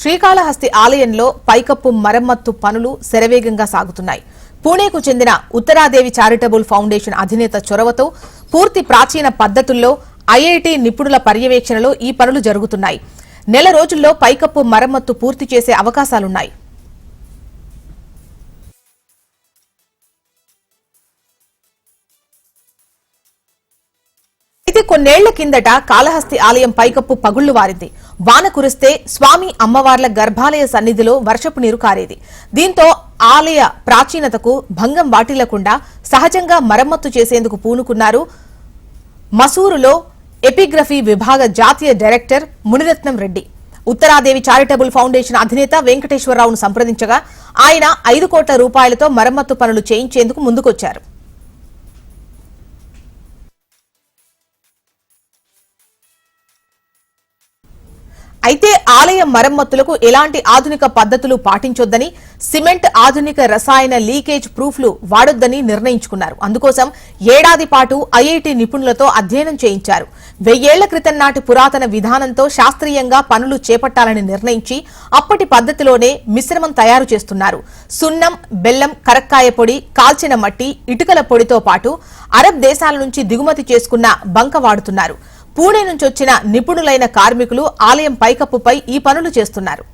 శ్రీకాళహస్తి ఆలయంలో పైకప్పు మరమ్మత్తు పనులు శరవేగంగా సాగుతున్నాయి. పూణేకు చెందిన ఉత్తరాదేవి చారిటబుల్ ఫౌండేషన్ అధినేత చొరవతో పూర్తి ప్రాచీన పద్ధతుల్లో ఐఐటి నిపుణుల పర్యవేక్షణలో ఈ పనులు జరుగుతున్నాయి. నెల రోజుల్లో పైకప్పు మరమ్మత్తు పూర్తి చేసే అవకాశాలున్నాయి. అయితే కొన్నేళ్ళ కిందట కాళహస్తి ఆలయం పైకప్పు పగుళ్ళు వారింది వాన కురిస్తే స్వామి అమ్మవార్ల గర్భాలయ సన్నిధిలో వర్షపు నీరు కారేది. దీంతో ఆలయ ప్రాచీనతకు భంగం వాటిల్లకుండా సహజంగా మరమ్మత్తు చేసేందుకు పూనుకున్నారు మసూరులో ఎపిగ్రఫీ విభాగ జాతీయ director Muniratnam Reddy. Uttaradevi charitable foundation అధినేత వెంకటేశ్వరరావును సంప్రదించగా ఆయన ఐదు కోట్ల రూపాయలతో మరమ్మత్తు పనులు చేయించేందుకు ముందుకొచ్చారు. అయితే ఆలయ మరమ్మతులకు ఎలాంటి ఆధునిక పద్ధతులు పాటించొద్దని సిమెంట్ ఆధునిక రసాయన లీకేజ్ ప్రూఫ్లు వాడొద్దని నిర్ణయించుకున్నారు. అందుకోసం ఏడాది పాటు ఐఐటి నిపుణులతో అధ్యయనం చేయించారు. వెయ్యేళ్ళ క్రితం నాటి పురాతన విధానంతో శాస్త్రీయంగా పనులు చేపట్టాలని నిర్ణయించి అప్పటి పద్ధతిలోనే మిశ్రమం తయారు చేస్తున్నారు. సున్నం బెల్లం కరక్కాయ పొడి కాల్చిన మట్టి ఇటుకల పొడితో పాటు అరబ్ దేశాల నుంచి దిగుమతి చేసుకున్న బంక వాడుతున్నారు. పూణే నుంచి వచ్చిన నిపుణులైన కార్మికులు ఆలయం పైకప్పుపై ఈ పనులు చేస్తున్నారు.